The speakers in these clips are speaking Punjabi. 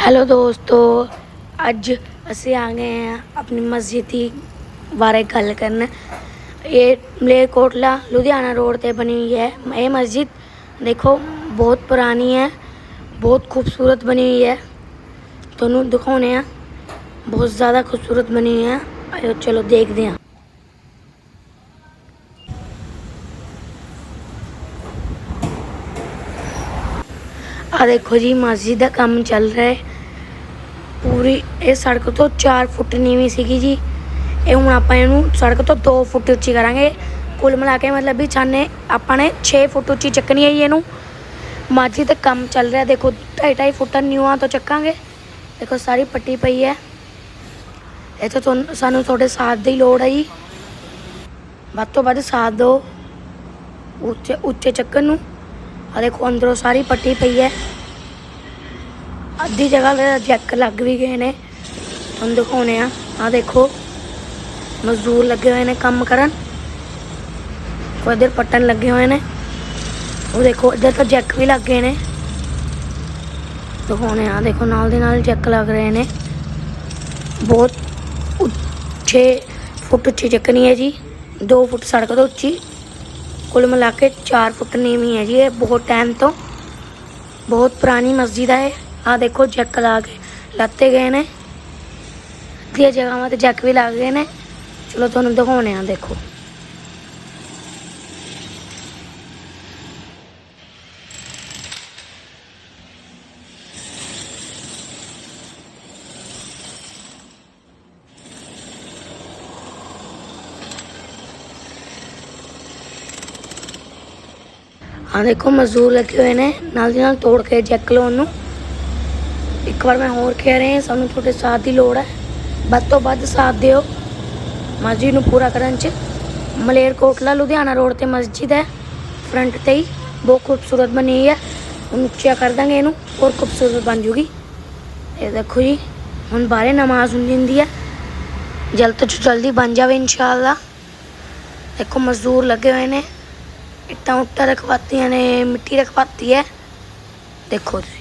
ਹੈਲੋ ਦੋਸਤੋ ਅੱਜ ਅਸੀਂ ਆ ਗਏ ਹਾਂ ਆਪਣੀ ਮਸਜਿਦ ਦੀ ਬਾਰੇ ਗੱਲ ਕਰਨ ਇਹ ਮਲੇਰਕੋਟਲਾ ਲੁਧਿਆਣਾ ਰੋਡ ਤੇ ਬਣੀ हुई है ये मस्जिद देखो बहुत पुरानी है बहुत खूबसूरत बनी हुई है ਤੁਹਾਨੂੰ ਦਿਖਾਉਣੇ ਆ ਬਹੁਤ ਜ਼ਿਆਦਾ ਖੂਬਸੂਰਤ ਬਣੀ ਹੋਈ ਹੈ ਆਇਓ ਚਲੋ ਦੇਖਦੇ ਹਾਂ ਆ ਦੇਖੋ ਜੀ ਮਸਜਿਦ ਦਾ ਕੰਮ ਚੱਲ ਰਿਹਾ ਹੈ ਪੂਰੀ, ਇਹ ਸੜਕ ਤੋਂ 4 ਫੁੱਟ ਨੀਵੀਂ ਸੀਗੀ ਜੀ। ਇਹ ਹੁਣ ਆਪਾਂ ਇਹਨੂੰ ਸੜਕ ਤੋਂ 2 ਫੁੱਟ ਉੱਚੀ ਕਰਾਂਗੇ। ਕੁੱਲ ਮਿਲਾ ਕੇ ਮਤਲਬ ਵੀ ਛਾਨੇ ਆਪਾਂ ਨੇ 6 ਫੁੱਟ ਉੱਚੀ ਚੱਕਣੀ ਹੈ ਜੀ ਇਹਨੂੰ। ਮਸਜਿਦ ਦਾ ਕੰਮ ਚੱਲ ਰਿਹਾ, ਦੇਖੋ 2.5 ਫੁੱਟ ਨਿਊਆਂ ਤੋਂ ਚੱਕਾਂਗੇ। ਦੇਖੋ ਸਾਰੀ ਪੱਟੀ ਪਈ ਹੈ। ਇੱਥੇ ਤੁਹਾਨੂੰ ਸਾਨੂੰ ਤੁਹਾਡੇ ਸਾਥ ਦੀ ਲੋੜ ਹੈ ਜੀ। ਵੱਧ ਤੋਂ ਵੱਧ ਸਾਥ ਦਿਓ। ਉੱਚੇ ਉੱਚੇ ਚੱਕਣ ਨੂੰ। ਆ ਦੇਖੋ ਅੰਦਰੋਂ ਸਾਰੀ ਪੱਟੀ ਪਈ ਹੈ। ਅੱਧੀ ਜਗ੍ਹਾ ਤੇ ਜੈਕ ਲੱਗ ਵੀ ਗਏ ਨੇ। ਤੁਹਾਨੂੰ ਦਿਖਾਉਣੇ ਆ। ਆ ਦੇਖੋ। ਮਜ਼ਦੂਰ ਲੱਗੇ ਹੋਏ ਨੇ ਕੰਮ ਕਰਨ। ਉਹ ਇੱਧਰ ਪੱਟਣ ਲੱਗੇ ਹੋਏ ਨੇ। ਉਹ ਦੇਖੋ, ਇੱਧਰ ਤਾਂ ਜੈਕ ਵੀ ਲੱਗ ਗਏ ਨੇ। ਦਿਖਾਉਣੇ ਆ। ਦੇਖੋ, ਨਾਲ ਦੇ ਨਾਲ ਜੈਕ ਲੱਗ ਰਹੇ ਨੇ। ਬਹੁਤ ਉੱਚੇ ਫੁੱਟ ਉੱਚੀ ਚੱਕਣੀ ਹੈ ਜੀ। 2 ਫੁੱਟ ਸੜਕ ਤੋਂ ਉੱਚੀ। ਕੁੱਲ ਮਿਲਾ ਕੇ 4 ਫੁੱਟ ਨੀਵੀਂ ਹੈ ਜੀ। ਇਹ ਬਹੁਤ ਟਾਈਮ ਤੋਂ। ਬਹੁਤ ਪੁਰਾਣੀ ਮਸਜਿਦ ਹੈ ਇਹ। ਆਹ ਦੇਖੋ ਜੈਕ ਲਾ ਕੇ ਲੱਤੇ ਗਏ ਨੇ। ਅੱਧੀਆਂ ਜਗ੍ਹਾਵਾਂ ਤੇ ਜੈਕ ਵੀ ਲੱਗ ਗਏ ਨੇ। ਚਲੋ ਤੁਹਾਨੂੰ ਦਿਖਾਉਣੇ ਆ, ਦੇਖੋ। ਆ ਦੇਖੋ ਮਜ਼ਦੂਰ ਲੱਗੇ ਹੋਏ ਨੇ। ਨਾਲ ਦੀ ਨਾਲ ਤੋੜ ਕੇ ਜੈਕ ਲਓ ਨੂੰ। ਇੱਕ ਵਾਰ ਮੈਂ ਹੋਰ ਕਹਿ ਰਿਹਾ, ਸਾਨੂੰ ਤੁਹਾਡੇ ਸਾਥ ਦੀ ਲੋੜ ਹੈ। ਵੱਧ ਤੋਂ ਵੱਧ ਸਾਥ ਦਿਓ। ਮਸਜਿਦ ਨੂੰ ਪੂਰਾ ਕਰਨ ਚ ਮਲੇਰਕੋਟਲਾ ਲੁਧਿਆਣਾ ਰੋਡ ਤੇ ਮਸਜਿਦ ਹੈ। ਫਰੰਟ ਤੇ ਹੀ ਬਹੁਤ ਖੂਬਸੂਰਤ ਬਣੀ ਹੈ। ਹੁਣ ਉੱਚਾ ਕਰ ਦਾਂਗੇ ਇਹਨੂੰ, ਹੋਰ ਖੂਬਸੂਰਤ ਬਣ ਜੂਗੀ। ਇਹ ਦੇਖੋ ਜੀ, ਹੁਣ ਬਾਰੇ ਨਮਾਜ਼ ਹੁੰਦੀ ਹੁੰਦੀ ਹੈ। ਜਲਦ ਤੋਂ ਜਲਦੀ ਬਣ ਜਾਵੇ ਇਨਸ਼ਾਅੱਲਾ। ਦੇਖੋ ਮਜ਼ਦੂਰ ਲੱਗੇ ਹੋਏ ਨੇ। ਇੱਟਾਂ ਉੱਟਾਂ ਰਖਵਾਤੀਆਂ ਨੇ, ਮਿੱਟੀ ਰਖਵਾਤੀ ਹੈ। ਦੇਖੋ ਤੁਸੀਂ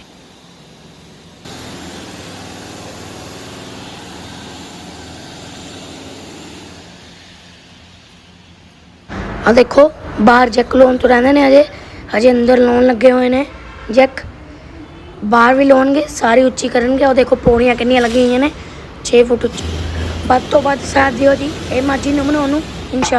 ਆ ਦੇਖੋ, ਬਾਹਰ ਜੈਕ ਲਾਉਣ ਤੋਂ ਰਹਿੰਦੇ ਨੇ ਅਜੇ ਅਜੇ ਅੰਦਰ ਲੋਨ ਲੱਗੇ ਹੋਏ ਨੇ। ਜੈਕ, ਬਾਹਰ ਵੀ ਲਾਉਣਗੇ, ਸਾਰੀ ਉੱਚੀ ਕਰਨਗੇ। ਉਹ ਦੇਖੋ, ਪੌੜੀਆਂ ਕਿੰਨੀਆਂ ਲੱਗੀਆਂ ਹੋਈਆਂ ਨੇ। 6 ਫੁੱਟ ਉੱਚੀ। ਵੱਧ ਤੋਂ ਵੱਧ ਸਾਥ ਦਿਓ ਜੀ। ਇਹ ਮਾਜੀ ਨੂੰ ਬਣਾਉਣ ਨੂੰ ਇਨਸ਼ਾ